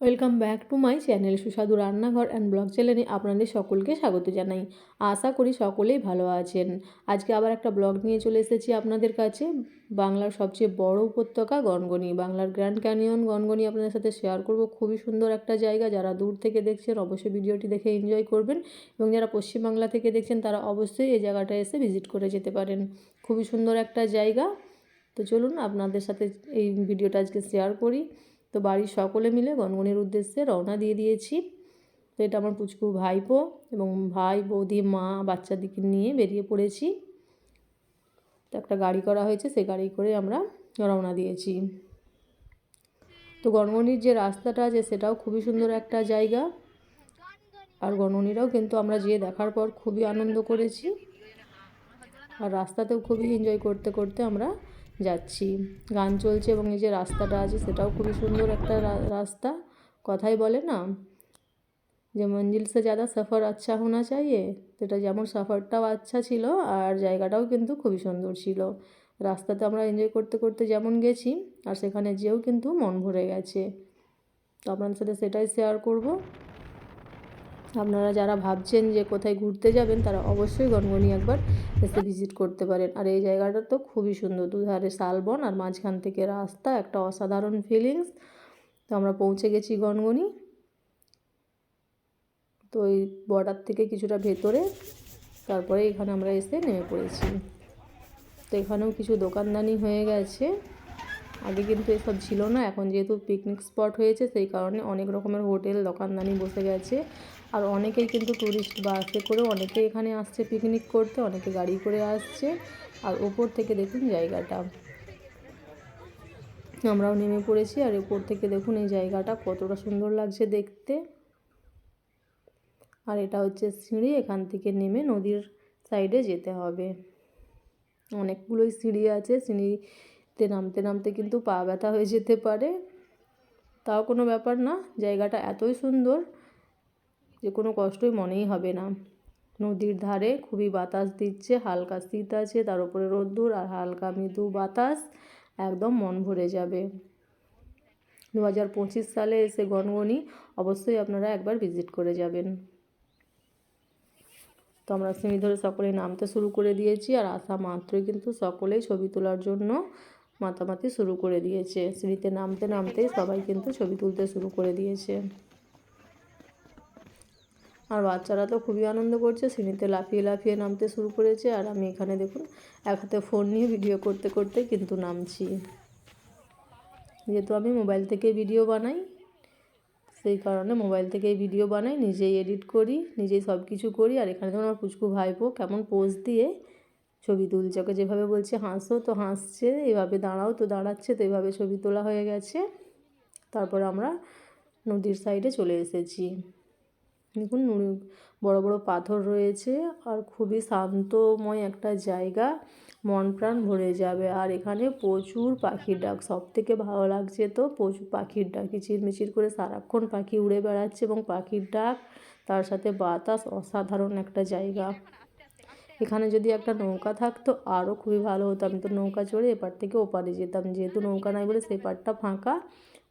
Welcome back to my channel সুস্বাদু রান্নাঘর and blog চ্যানেলে আপনাদের সকলকে স্বাগত জানাই। আশা করি সকলেই ভালো আছেন। আজকে আবার একটা ব্লগ নিয়ে চলে এসেছি আপনাদের কাছে। বাংলার সবচেয়ে বড় উপত্যকা গনগনি। বাংলার গ্র্যান্ড ক্যানিয়ন গনগনি আপনাদের সাথে শেয়ার করব। খুবই সুন্দর একটা জায়গা। যারা দূর থেকে দেখছেন, অবশ্যই ভিডিওটি দেখে এনজয় করবেন। এবং যারা পশ্চিমবাংলা থেকে দেখছেন, তারা অবশ্যই এই জায়গাটা এসে ভিজিট করে যেতে পারেন। খুবই সুন্দর একটা জায়গা। তো চলুন আপনাদের সাথে এই ভিডিওটা আজকে শেয়ার করি। তো বাড়ির সকলে মিলে গনগনির উদ্দেশ্যে রওনা দিয়ে দিয়েছি। তো এটা আমার পুচকু ভাইপো এবং ভাই, বৌদি, মা বাচ্চাদিকে নিয়ে বেরিয়ে পড়েছি। তো একটা গাড়ি করা হয়েছে সেই গাড়ি করে আমরা রওনা দিয়েছি। তো গনগনির যে রাস্তাটা আছে সেটাও খুবই সুন্দর একটা জায়গা। আর গনগনিরাও কিন্তু আমরা যেয়ে দেখার পর খুবই আনন্দ করেছি। আর রাস্তাতেও খুবই এনজয় করতে করতে আমরা যাচ্ছি গান চলছে এবং এই যে রাস্তাটা আছে সেটাও খুবই সুন্দর একটা রাস্তা কথাই বলে না যে মঞ্জিল সে ज़्यादा সফর আচ্ছা হোনা চাইয়ে সেটা যেমন সফরটাও আচ্ছা ছিল আর জায়গাটাও কিন্তু খুবই সুন্দর ছিল রাস্তাতে আমরা এনজয় করতে করতে যেমন গেছি আর সেখানে যেও কিন্তু মন ভরে গেছে তো আপনাদের সাথে সেটাই শেয়ার করব আপনারা যারা ভাবছেন যে কোথায় ঘুরতে যাবেন, তারা অবশ্যই গনগনি একবার এসে ভিজিট করতে পারেন। আর এই জায়গাটা তো খুবই সুন্দর, দুধারে শালবন আর মাঝখান থেকে রাস্তা, একটা অসাধারণ ফিলিংস তো আমরা পৌঁছে গেছি গনগনি। তো এই বর্ডার থেকে কিছুটা ভেতরে, তারপরে এখানে আমরা এসে নেমে পড়েছি। তো এখানেও কিছু দোকানদানি হয়ে গেছে। আগে কিন্তু এসব ছিল না, এখন যেহেতু পিকনিক স্পট হয়েছে, সেই কারণে অনেক রকমের হোটেল দোকানদানি বসে গেছে। আর অনেকেই কিন্তু ট্যুরিস্ট বাসে করে অনেকে এখানে আসছে পিকনিক করতে, অনেকে গাড়ি করে আসছে। আর ওপর থেকে দেখুন জায়গাটা। আমরাও নেমে পড়েছি আর ওপর থেকে দেখুন এই জায়গাটা কতটা সুন্দর লাগছে দেখতে। আর এটা হচ্ছে সিঁড়ি, এখান থেকে নেমে নদীর সাইডে যেতে হবে। অনেকগুলোই সিঁড়ি আছে, সিঁড়িতে নামতে নামতে কিন্তু পা ব্যথা হয়ে যেতে পারে। তাও কোনো ব্যাপার না, জায়গাটা এতই সুন্দর যে কোনো কষ্টই মনেই হবে না। নদীর ধারে খুবই বাতাস দিচ্ছে, হালকা শীত আছে, তার উপরে রোদ্দুর আর হালকা মৃদু বাতাস, একদম মন ভরে যাবে। দু হাজার পঁচিশ সালে এসে গনগনি অবশ্যই আপনারা একবার ভিজিট করে যাবেন। তো আমরা সিঁড়ি ধরে সকলেই নামতে শুরু করে দিয়েছি আর আসা মাত্রই কিন্তু সকলেই ছবি তোলার জন্য মাতামাতি শুরু করে দিয়েছে। সিঁড়িতে নামতে নামতেই সবাই কিন্তু ছবি তুলতে শুরু করে দিয়েছে। আর বাচ্চারা তো খুবই আনন্দ করছে, সিঁড়িতে লাফিয়ে লাফিয়ে নামতে শুরু করেছে। আর আমি এখানে দেখুন, এক হাতে ফোন নিয়ে ভিডিও করতে করতে কিন্তু নামছি। যেহেতু আমি মোবাইল থেকে ভিডিও বানাই, সেই কারণে মোবাইল থেকেই ভিডিও বানাই, নিজেই এডিট করি, নিজেই সব কিছু করি। আর এখানে যেমন আমার পুচকু ভাইপো কেমন পোজ দিয়ে ছবি তুলছে। ওকে যেভাবে বলছে, হাসো তো হাসছে, এভাবে দাঁড়াও তো দাঁড়াচ্ছে। তো এভাবে ছবি তোলা হয়ে গেছে। তারপর আমরা নদীর সাইডে চলে এসেছি। দেখুন নুড়ি বড় বড় পাথর রয়েছে আর খুবই শান্তময় একটা জায়গা। মন প্রাণ ভরে যাবে। আর এখানে প্রচুর পাখির ডাক। সব থেকে ভালো লাগছে তো, প্রচুর পাখির ডাক। কিচিরমিচির করে সারাক্ষণ পাখি উড়ে বেড়াচ্ছে এবং পাখির ডাক, তার সাথে বাতাস অসাধারণ একটা জায়গা। এখানে যদি একটা নৌকা থাকতো আরও খুবই ভালো হতো। আমি তো নৌকা চড়ে এপার থেকে ওপারে যেতাম। যেহেতু নৌকা নাই বলে সেই পারটা ফাঁকা।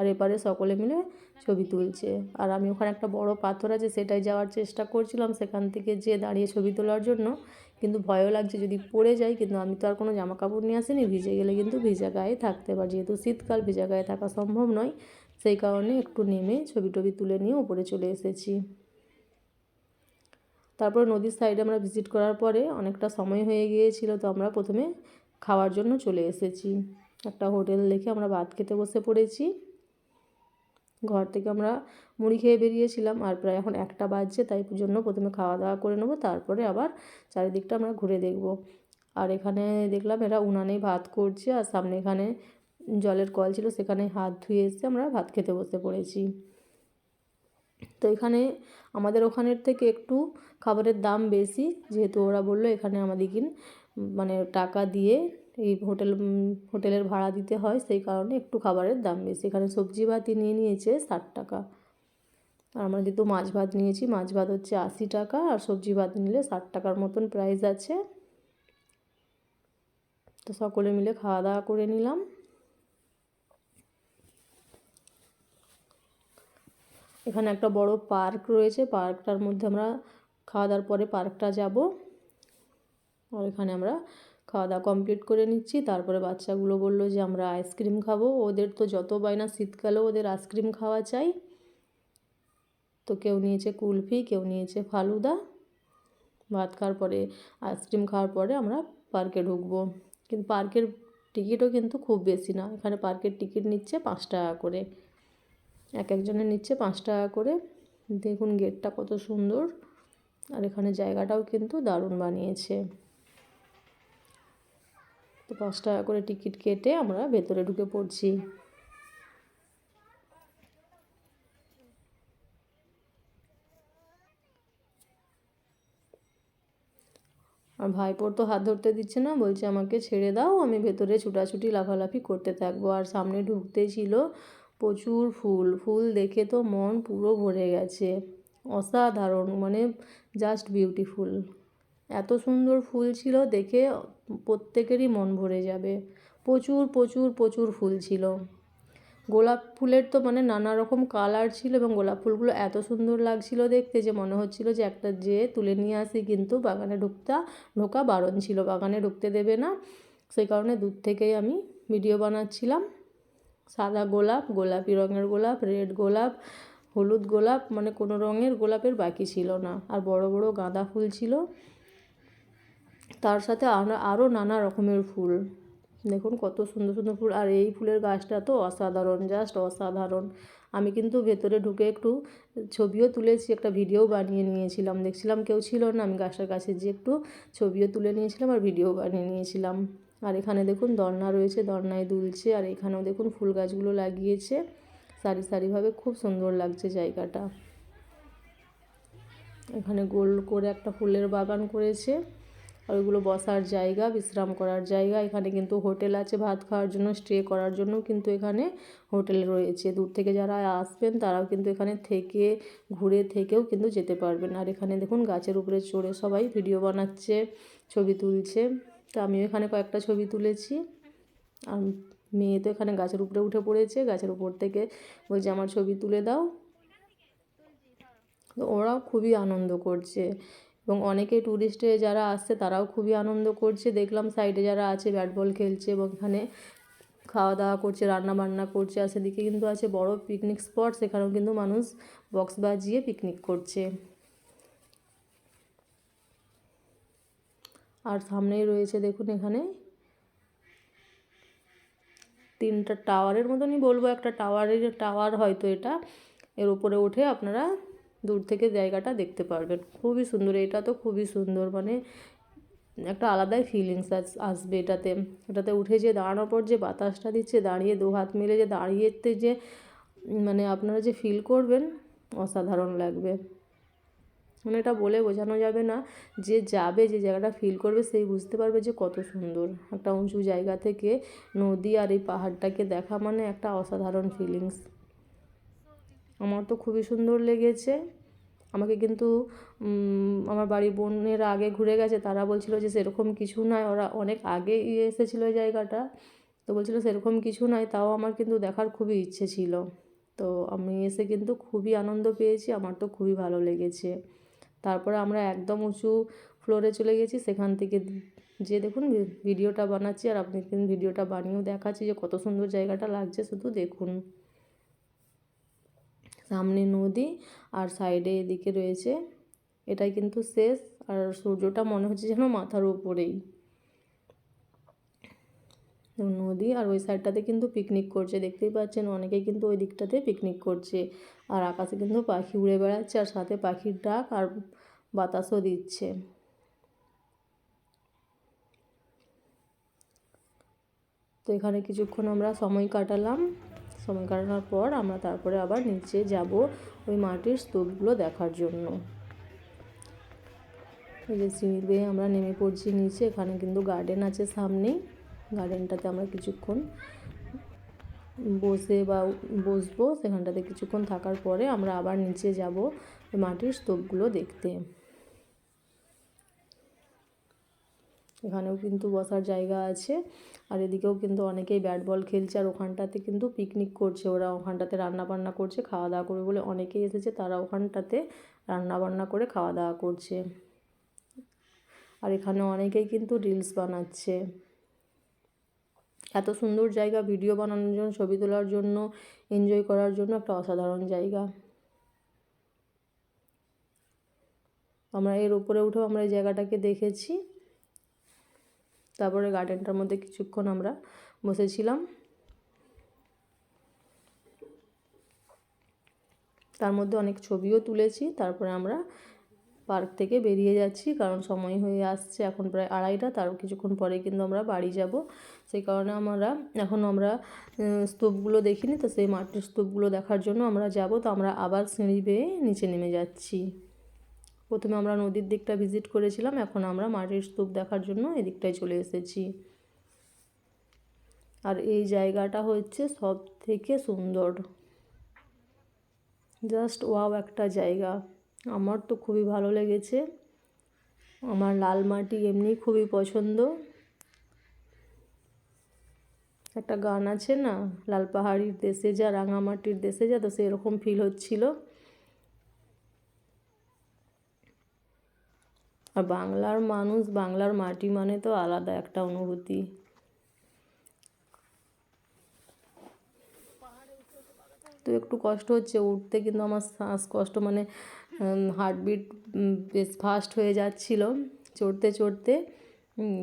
আর এপারে সকলে মিলে ছবি তুলছে। আর আমি ওখানে একটা বড় পাথর আছে সেটাই যাওয়ার চেষ্টা করছিলাম সেখান থেকে যে দাঁড়িয়ে ছবি তোলার জন্য। কিন্তু ভয়ও লাগছে যদি পড়ে যাই, কিন্তু আমি তো আর কোনো জামা কাপড় নিয়ে আসিনি, ভিজে গেলে কিন্তু ভিজা গায়ে থাকতে পারি। যেহেতু শীতকাল, ভিজা গায়ে থাকা সম্ভব নয়, সেই কারণে একটু নেমে ছবি টবি তুলে নিয়ে উপরে চলে এসেছি। তারপর নদীর সাইডে আমরা ভিজিট করার পরে অনেকটা সময় হয়ে গিয়েছিল, তো আমরা প্রথমে খাওয়ার জন্য চলে এসেছি। একটা হোটেল দেখে আমরা ভাত খেতে বসে পড়েছি। ঘর থেকে আমরা মুড়ি খেয়ে বেরিয়েছিলাম আর প্রায় এখন একটা বাজছে, তাই জন্য প্রথমে খাওয়া দাওয়া করে নেব, তারপরে আবার চারিদিকটা আমরা ঘুরে দেখব। আর এখানে দেখলাম এরা উনানেই ভাত করছে আর সামনে এখানে জলের কল ছিল, সেখানে হাত ধুয়ে এসে আমরা ভাত খেতে বসে পড়েছি। তো এখানে আমাদের ওখানের থেকে একটু খাবারের দাম বেশি, যেহেতু ওরা বলল এখানে আমাদেরকে মানে টাকা দিয়ে এই হোটেল হোটেলের ভাড়া দিতে হয়, সেই কারণে একটু খাবারের দাম বেশি। এখানে সবজি ভাতই নিয়ে নিয়েছে ষাট টাকা। আর আমরা যেহেতু মাছ ভাত নিয়েছি, মাছ ভাত হচ্ছে আশি টাকা, আর সবজি ভাত নিলে ষাট টাকার মতন প্রাইস আছে। তো সকলে মিলে খাওয়া দাওয়া করে নিলাম। এখানে একটা বড় পার্ক রয়েছে, পার্কটার মধ্যে আমরা খাওয়া দাওয়ার পরে পার্কটা যাব। আর এখানে আমরা খাওয়া দাওয়া কমপ্লিট করে নিচ্ছি। তারপরে বাচ্চাগুলো বলল যে, আমরা আইসক্রিম খাব। ওদের তো যত বায়না শীতকালেও ওদের আইসক্রিম খাওয়া চাই। তো কেউ নিয়েছে কুলফি, কেউ নিয়েছে ফালুদা। ভাত খাওয়ার পরে আইসক্রিম খাওয়ার পরে আমরা পার্কে ঢুকবো। কিন্তু পার্কের টিকিটও কিন্তু খুব বেশি না। এখানে পার্কের টিকিট নিচ্ছে পাঁচ টাকা করে। এক একজনের নিচ্ছে পাঁচ টাকা করে। দেখুন গেটটা কত সুন্দর। আর এখানে জায়গাটাও কিন্তু দারুণ বানিয়েছে। তো পাঁচ টাকা করে টিকিট কেটে আমরা ভেতরে ঢুকে পড়ছি। আর ভাইপোর তো হাত ধরতে দিচ্ছে না, বলছে আমাকে ছেড়ে দাও, আমি ভেতরে ছুটাছুটি লাফালাফি করতে থাকব। আর সামনে ঢুকতে ছিল প্রচুর ফুল ফুল দেখে তো মন পুরো ভরে গেছে। অসাধারণ মানে জাস্ট বিউটিফুল এত সুন্দর ফুল ছিল দেখে প্রত্যেকেরই মন ভরে যাবে। প্রচুর প্রচুর প্রচুর ফুল ছিল। গোলাপ ফুলের তো মানে নানা রকম কালার ছিল এবং গোলাপ ফুলগুলো এত সুন্দর লাগছিল দেখতে যে মনে হচ্ছিল যে একটা যে তুলে নিয়ে আসি কিন্তু বাগানে ঢুকতা, ঢোকা বারণ ছিল। বাগানে ঢুকতে দেবে না। সেই কারণে দূর থেকেই আমি ভিডিও বানাচ্ছিলাম। সাদা গোলাপ, গোলাপি রঙের গোলাপ রেড গোলাপ, হলুদ গোলাপ মানে কোনো রঙের গোলাপের বাকি ছিল না। আর বড় বড় গাঁদা ফুল ছিল। তার সাথে আরও নানা রকমের ফুল। দেখুন কত সুন্দর সুন্দর ফুল। আর এই ফুলের গাছটা তো অসাধারণ জাস্ট অসাধারণ। আমি কিন্তু ভেতরে ঢুকে একটু ছবিও তুলেছি, একটা ভিডিও বানিয়ে নিয়েছিলাম। দেখছিলাম কেউ ছিল না, আমি গাছটার কাছে যে একটু ছবিও তুলে নিয়েছিলাম আর ভিডিও বানিয়ে নিয়েছিলাম। আর এখানে দেখুন দর্না রয়েছে, দর্নায় দুলছে। আর এখানেও দেখুন ফুল গাছগুলো লাগিয়েছে। সারি সারিভাবে খুব সুন্দর লাগছে জায়গাটা। এখানে গোল করে একটা ফুলের বাগান করেছে। আর ওইগুলো বসার জায়গা, বিশ্রাম করার জায়গা। এখানে কিন্তু হোটেল আছে, ভাত খাওয়ার জন্য, স্টে করার জন্য কিন্তু এখানে হোটেল রয়েছে। দূর থেকে যারা আসবেন, তারাও কিন্তু এখানে থেকে, ঘুরে থেকেও কিন্তু যেতে পারবেন। আর এখানে দেখুন, গাছের উপরে চড়ে সবাই ভিডিও বানাচ্ছে, ছবি তুলছে। তো আমিও এখানে কয়েকটা ছবি তুলেছি। আর মেয়ে তো এখানে গাছের উপরে উঠে পড়েছে। গাছের উপর থেকে বলছে, আমার ছবি তুলে দাও। তো ওরাও খুবই আনন্দ করছে। এবং অনেকে ট্যুরিস্টে যারা আসছে, তারাও খুবই আনন্দ করছে। দেখলাম সাইডে যারা আছে ব্যাট বল খেলছে এবং এখানে খাওয়া দাওয়া করছে রান্না বান্না করছে। আর সেদিকে কিন্তু আছে বড় পিকনিক স্পট সেখানেও কিন্তু মানুষ বক্স বাজিয়ে পিকনিক করছে। আর সামনেই রয়েছে, দেখুন এখানে তিনটা টাওয়ারের মতনই বলব, একটা টাওয়ারের টাওয়ার হয়তো এটা। এর উপরে উঠে আপনারা দূর থেকে জায়গাটা দেখতে পারবেন। খুবই সুন্দর, এটা তো খুবই সুন্দর মানে একটা আলাদাই ফিলিংস আসবে এটাতে। এটাতে উঠে যে দাঁড়ানোর পর যে বাতাসটা দিচ্ছে, দাঁড়িয়ে দু হাত মিলে যে দাঁড়িয়েতে যে মানে আপনারা যে ফিল করবেন, অসাধারণ লাগবে। মানে এটা বলে বোঝানো যাবে না, যে যাবে, যে জায়গাটা ফিল করবে, সেই বুঝতে পারবে যে কত সুন্দর। একটা উঁচু জায়গা থেকে নদী আর এই পাহাড়টাকে দেখা মানে একটা অসাধারণ ফিলিংস আমার তো খুবই সুন্দর লেগেছে। আমাকে কিন্তু আমার বাড়ির বোনেরা আগে ঘুরে গেছে, তারা বলছিল যে সেরকম কিছু নয়, ওরা অনেক আগে এসেছিল জায়গাটা। তো বলছিল সেরকম কিছু নয়, তাও আমার কিন্তু দেখার খুবই ইচ্ছে ছিল। তো আমি এসে কিন্তু খুবই আনন্দ পেয়েছি, আমার তো খুবই ভালো লেগেছে। তারপরে আমরা একদম উঁচু ফ্লোরে চলে গেছি, সেখান থেকে যে দেখুন ভিডিওটা বানাচ্ছি, আর আপনি ভিডিওটা বানিয়েও দেখাচ্ছি যে কত সুন্দর জায়গাটা লাগছে, শুধু দেখুন। সামনে নদী আর সাইডে এদিকে রয়েছে এটাই কিন্তু শেষ, আর সূর্যটা মনে হচ্ছে যেন মাথার উপরেই। নদী আর ওই সাইডটাতে কিন্তু পিকনিক করছে, দেখতেই পাচ্ছেন অনেকেই কিন্তু ওই দিকটাতে পিকনিক করছে। আর আকাশে কিন্তু পাখি উড়ে বেড়াচ্ছে, আর সাথে পাখির ডাক আর বাতাসও দিচ্ছে। তো এখানে কিছুক্ষণ আমরা সময় কাটালাম। সময় কাটানোর পর আমরা তারপরে আবার নিচে যাব ওই মাটির স্তূপগুলো দেখার জন্য। এই যে সিঁড়ি বেয়ে আমরা নেমে পড়ছি নিচে, এখানে কিন্তু গার্ডেন আছে সামনেই। গার্ডেনটাতে আমরা কিছুক্ষণ বসে বা বসবো, সেখানটাতে কিছুক্ষণ থাকার পরে আমরা আবার নিচে যাব মাটির স্তূপগুলো দেখতে। এখানেও কিন্তু বসার জায়গা আছে। আর এদিকেও কিন্তু অনেকেই ব্যাট বল খেলছে আর ওখানটাতে কিন্তু পিকনিক করছে। ওরা ওখানটাতে রান্না বান্না করছে, খাওয়া দাওয়া করবে বলে অনেকেই এসেছে। তারা ওখানটাতে রান্না বান্না করে খাওয়া দাওয়া করছে। আর এখানে অনেকেই কিন্তু রিলস বানাচ্ছে। এত সুন্দর জায়গা ভিডিও বানানোর জন্য, ছবি তোলার জন্য এনজয় করার জন্য একটা অসাধারণ জায়গা। আমরা এর উপরে উঠেও আমরা এই জায়গাটাকে দেখেছি। তারপরে গার্ডেনটার মধ্যে কিছুক্ষণ আমরা বসেছিলাম। তার মধ্যে অনেক ছবিও তুলেছি, তারপরে আমরা পার্ক থেকে বেরিয়ে যাচ্ছি, কারণ সময় হয়ে আসছে এখন প্রায় আড়াইটা, তার কিছুক্ষণ পরে কিন্তু আমরা বাড়ি যাব। সেই কারণে আমরা, এখন আমরা স্তূপগুলো দেখিনি, তো সেই মাটির স্তূপগুলো দেখার জন্য আমরা যাব, তো আমরা আবার সিঁড়ি বেয়ে নিচে নেমে যাচ্ছি। প্রথমে আমরা নদীর দিকটা ভিজিট করেছিলাম, এখন আমরা মাটির স্তূপ দেখার জন্য এদিকটায় চলে এসেছি। আর এই জায়গাটা হচ্ছে সব থেকে সুন্দর। জাস্ট ওয়াও একটা জায়গা। আমার তো খুবই ভালো লেগেছে। আমার লাল মাটি এমনি খুবই পছন্দ। একটা গান আছে না, লাল পাহাড়ির দেশে যা, রাঙামাটির দেশে যা, তো সেরকম ফিল হচ্ছিল। আর বাংলার মানুষ বাংলার মাটি মানে তো আলাদা একটা অনুভূতি। তো একটু কষ্ট হচ্ছে, উঠতে কিন্তু আমার শ্বাসকষ্ট মানে হার্টবিট বেশ ফাস্ট হয়ে যাচ্ছিল চড়তে চড়তে।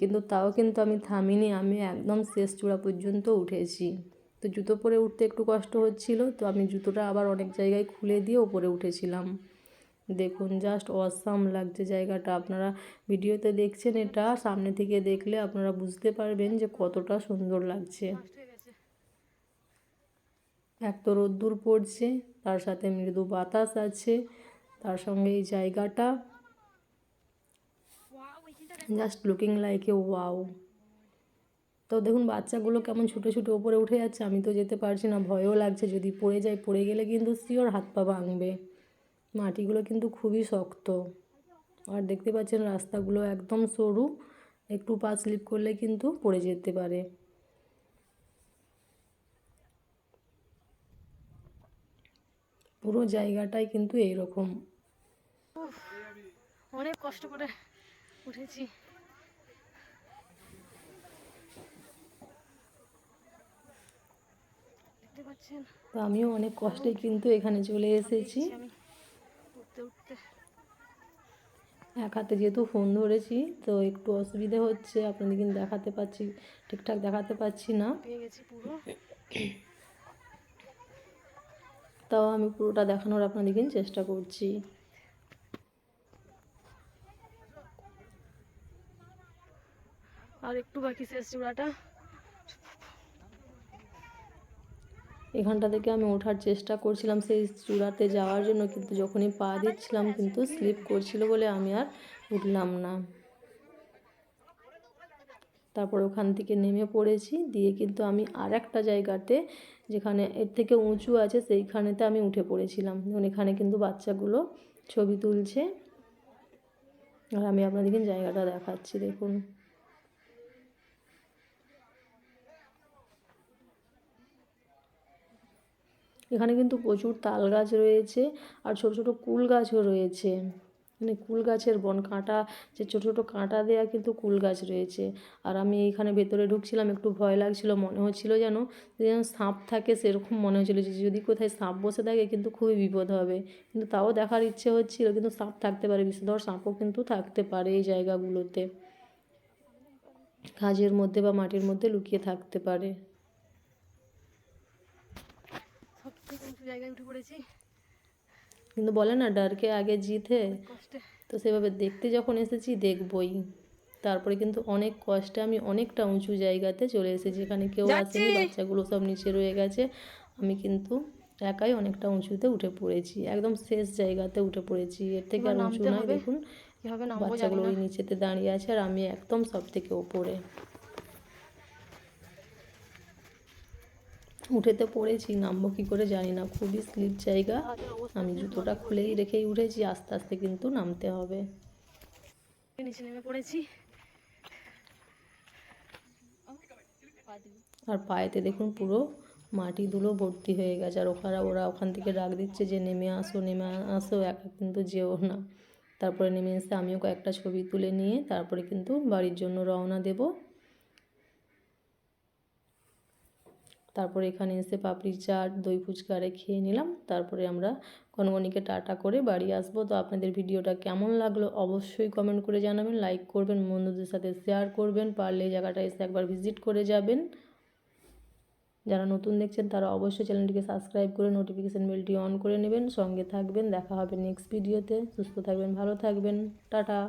কিন্তু তাও কিন্তু আমি থামিনি, আমি একদম শেষ চূড়া পর্যন্ত উঠেছি। তো জুতো পরে উঠতে একটু কষ্ট হচ্ছিল, তো আমি জুতোটা আবার অনেক জায়গায় খুলে দিয়ে ওপরে উঠেছিলাম। দেখুন জাস্ট অসাম লাগছে জায়গাটা। আপনারা ভিডিওতে দেখছেন এটা, সামনে থেকে দেখলে আপনারা বুঝতে পারবেন যে কতটা সুন্দর লাগছে। এক তো রোদ্দুর পড়ছে, তার সাথে মৃদু বাতাস আছে, তার সঙ্গে এই জায়গাটা। Just looking like a wow তো দেখুন, বাচ্চাগুলো কেমন ছুটে ছুটে ওপরে উঠে যাচ্ছে, আমি তো যেতে পারছি না, ভয়ও লাগছে, যদি পড়ে যায়, পড়ে গেলে কিন্তু শিওর হাত পা ভাঙবে। মাটিগুলো কিন্তু খুবই শক্ত। আর দেখতে পাচ্ছেন রাস্তাগুলো একদম সরু একটু পা স্লিপ করলে কিন্তু পড়ে যেতে পারে। পুরো জায়গাটাই কিন্তু এইরকম অনেক কষ্ট করে উঠেছি। তো আমিও অনেক কষ্টে কিন্তু এখানে চলে এসেছি আমি উঠতে উঠতে এক হাতে যেহেতু ফোন ধরেছি তো একটু অসুবিধে হচ্ছে আপনাদের কিন্তু দেখাতে পাচ্ছি ঠিকঠাক দেখাতে পাচ্ছি না। তাও আমি পুরোটা দেখানোর আপনাদের কিন্তু চেষ্টা করছি। আর একটু বাকি শেষ চূড়াটা। এখানটা থেকে আমি ওঠার চেষ্টা করছিলাম সেই চূড়াতে যাওয়ার জন্য, কিন্তু যখনই পা দিচ্ছিলাম কিন্তু স্লিপ করছিল বলে আমি আর উঠলাম না। তারপর ওখান থেকে নেমে পড়েছি, দিয়ে কিন্তু আমি আর একটা জায়গাতে যেখানে এর থেকে উঁচু আছে সেইখানেতে আমি উঠে পড়েছিলাম। যেমন এখানে কিন্তু বাচ্চাগুলো ছবি তুলছে। আর আমি আপনাদেরকে জায়গাটা দেখাচ্ছি, দেখুন। এখানে কিন্তু প্রচুর তাল গাছ রয়েছে আর ছোট ছোট কুল গাছও রয়েছে। মানে কুল গাছের বন, কাঁটা, যে ছোট ছোট কাঁটা দেওয়া কিন্তু কুল গাছ রয়েছে। আর আমি এইখানে ভেতরে ঢুকছিলাম, একটু ভয় লাগছিল, মনে হচ্ছিল যেন যেন সাপ থাকে সেরকম মনে হচ্ছিল, যে যদি কোথায় সাপ বসে থাকে কিন্তু খুবই বিপদ হবে। কিন্তু তাও দেখার ইচ্ছে হচ্ছিল, কিন্তু সাপ থাকতে পারে বিষধর সাপও কিন্তু থাকতে পারে এই জায়গাগুলোতে। কাজের মধ্যে বা মাটির মধ্যে লুকিয়ে থাকতে পারে সব থেকে উঁচু জায়গায় উঠে পড়েছি। কিন্তু বলে না ডারকে আগে জিতে। তো সেভাবে দেখতে যখন এসেছি দেখবই। তারপরে কিন্তু অনেক কষ্টে আমি অনেকটা উঁচু জায়গাতে চলে এসেছি এখানে কেউ আসেনি বাচ্চাগুলো সব নিচে রয়ে গেছে। আমি কিন্তু একাই অনেকটা উঁচুতে উঠে পড়েছি একদম শেষ জায়গাতে উঠে পড়েছি। এর থেকে আর উঁচু নয় দেখুন। বাচ্চাগুলো ওই নিচেতে দাঁড়িয়ে আছে আর আমি একদম সব থেকে ওপরে। উঠেতে পড়েছি নামবো কী করে জানি না খুবই স্লিপ জায়গা। আমি জুতোটা খুলেই রেখেই উঠেছি আস্তে আস্তে কিন্তু নামতে হবে। নিচে নেমে পড়েছি। আর পায়েতে দেখুন পুরো মাটি ধুলো ভর্তি হয়ে গেছে আর ওখানে ওরা ওখান থেকে ডাক দিচ্ছে যে নেমে আসো নেমে আসো একা কিন্তু যেও না। তারপরে নেমে এসে আমিও কয়েকটা ছবি তুলে নিয়ে তারপরে কিন্তু বাড়ির জন্য রওনা দেব। তারপরে এখানে এসে পাপড়ি চাট, দই ফুচকা আরে খেয়ে নিলাম। তারপরে আমরা গনগনিকে টাটা করে বাড়ি আসব। তো আপনাদের ভিডিওটা কেমন লাগল অবশ্যই কমেন্ট করে জানাবেন লাইক করবেন, বন্ধুদের সাথে শেয়ার করবেন, পারলে জায়গাটা এসে একবার ভিজিট করে যাবেন। যারা নতুন দেখছেন, তারা অবশ্যই চ্যানেলটিকে সাবস্ক্রাইব করে নোটিফিকেশান বেলটি অন করে নেবেন। সঙ্গে থাকবেন, দেখা হবে নেক্সট ভিডিওতে সুস্থ থাকবেন, ভালো থাকবেন। টাটা।